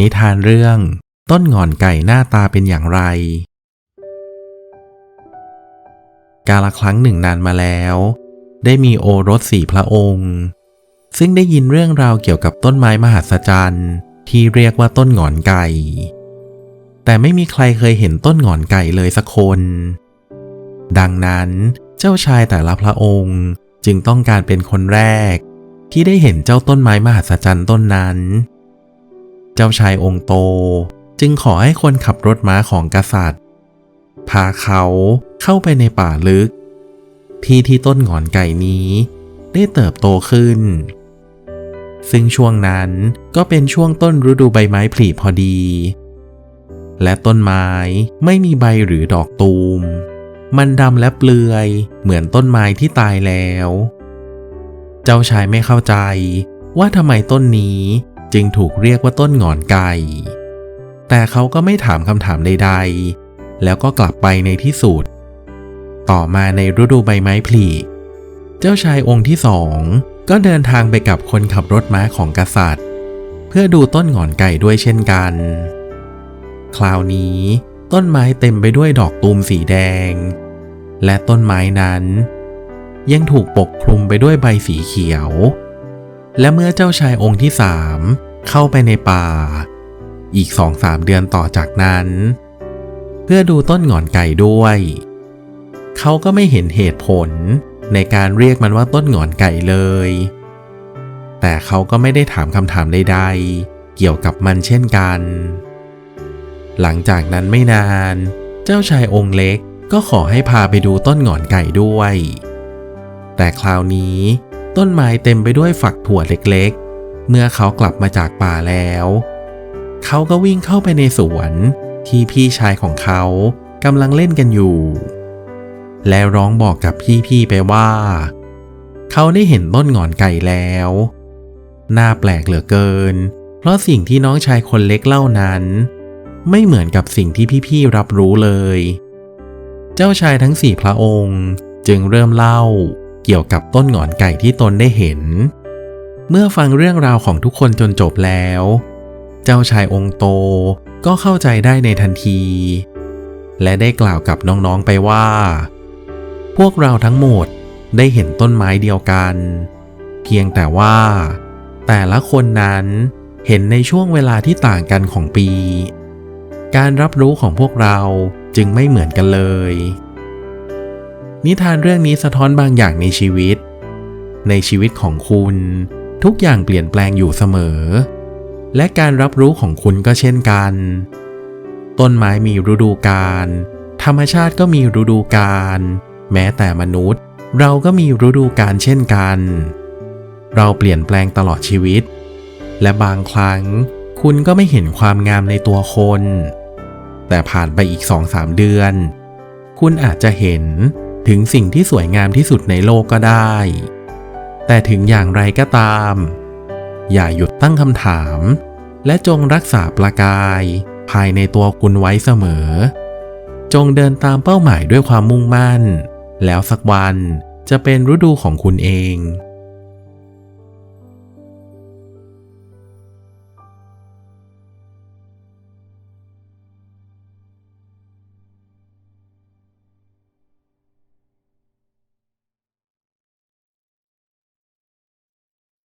นิทานเรื่อง ต้นงอนไก่หน้าตาเป็นอย่างไร กาลครั้งหนึ่งนานมาแล้ว ได้มีโอรสสี่พระองค์ ซึ่งได้ยินเรื่องราวเกี่ยวกับต้นไม้มหัศจรรย์ที่เรียกว่าต้นงอนไก่ แต่ไม่มีใครเคยเห็นต้นงอนไก่เลยสักคน ดังนั้นเจ้าชายแต่ละพระองค์จึงต้องการเป็นคนแรก ที่ได้เห็นเจ้าต้นไม้มหัศจรรย์ต้นนั้น เจ้าชายองค์โตจึงขอให้คนขับรถม้าของกษัตริย์ พาเขาเข้าไปในป่าลึก ที่ที่ต้นหงอนไก่นี้ได้เติบโตขึ้น ซึ่งช่วงนั้นก็เป็นช่วงต้นฤดูใบไม้ผลิพอดี และต้นไม้ไม่มีใบหรือดอกตูม มันดำและเปลือยเหมือนต้นไม้ที่ตายแล้ว เจ้าชายไม่เข้าใจว่าทำไมต้นนี้ จึงถูกเรียกว่าต้นหงอนไก่ แต่เขาก็ไม่ถามคำถามใดๆ แล้วก็กลับไปในที่สุด ต่อมาในฤดูใบไม้ผลิเจ้าชายองค์ที่สองก็เดินทางไปกับคนขับรถม้าของกษัตริย์ เพื่อดูต้นหงอนไก่ด้วยเช่นกัน คราวนี้ต้นไม้เต็มไปด้วยดอกตูมสีแดง และต้นไม้นั้น ยังถูกปกคลุมไปด้วยใบสีเขียว และเมื่อเจ้าชายองค์ที่สาม เข้าไปในป่า อีกสองสามเดือนต่อจากนั้น เพื่อดูต้นหงอนไก่ด้วย เขาก็ไม่เห็นเหตุผลในการเรียกมันว่าต้นหงอนไก่เลย แต่เขาก็ไม่ได้ถามคำถามใดๆ เกี่ยวกับมันเช่นกัน หลังจากนั้นไม่นาน เจ้าชายองค์เล็กก็ขอให้พาไปดูต้นหงอนไก่ด้วย แต่คราวนี้ต้นไม้เต็มไปด้วยฝักถั่วเล็กๆ เมื่อเขากลับมาจากป่าแล้ว เขาก็วิ่งเข้าไปในสวนที่พี่ชายของเขากำลังเล่นกันอยู่ และร้องบอกกับพี่ๆไปว่า เขาได้เห็นต้นหงอนไก่แล้ว น่าแปลกเหลือเกิน เพราะสิ่งที่น้องชายคนเล็กเล่านั้น ไม่เหมือนกับสิ่งที่พี่ๆรับรู้เลย เจ้าชายทั้งสี่พระองค์จึงเริ่มเล่าเกี่ยวกับต้นหงอนไก่ที่ตนได้เห็น เมื่อฟังเรื่องราวของทุกคนจนจบแล้ว เจ้าชายองค์โตก็เข้าใจได้ในทันที และได้กล่าวกับน้องๆไปว่า พวกเราทั้งหมดได้เห็นต้นไม้เดียวกัน เพียงแต่ว่า แต่ละคนนั้นเห็นในช่วงเวลาที่ต่างกันของปี การรับรู้ของพวกเราจึงไม่เหมือนกันเลย นิทานเรื่องนี้สะท้อนบางอย่างในชีวิต ในชีวิตของคุณ ทุกอย่างเปลี่ยนแปลงอยู่เสมอ และการรับรู้ของคุณก็เช่นกัน ต้นไม้มีฤดูกาลธรรมชาติก็มีฤดูกาลแม้แต่มนุษย์ เราก็มีฤดูกาลเช่นกัน เราเปลี่ยนแปลงตลอดชีวิต และบางครั้งคุณก็ไม่เห็นความงามในตัวคน แต่ผ่านไปอีกสองสามเดือน คุณอาจจะเห็นถึงสิ่งที่สวยงามที่สุดในโลกก็ได้ แต่ถึงอย่างไรก็ตาม อย่าหยุดตั้งคำถาม และจงรักษาประกาย ภายในตัวคุณไว้เสมอ จงเดินตามเป้าหมายด้วยความมุ่งมั่น แล้วสักวันจะเป็นฤดูของคุณเอง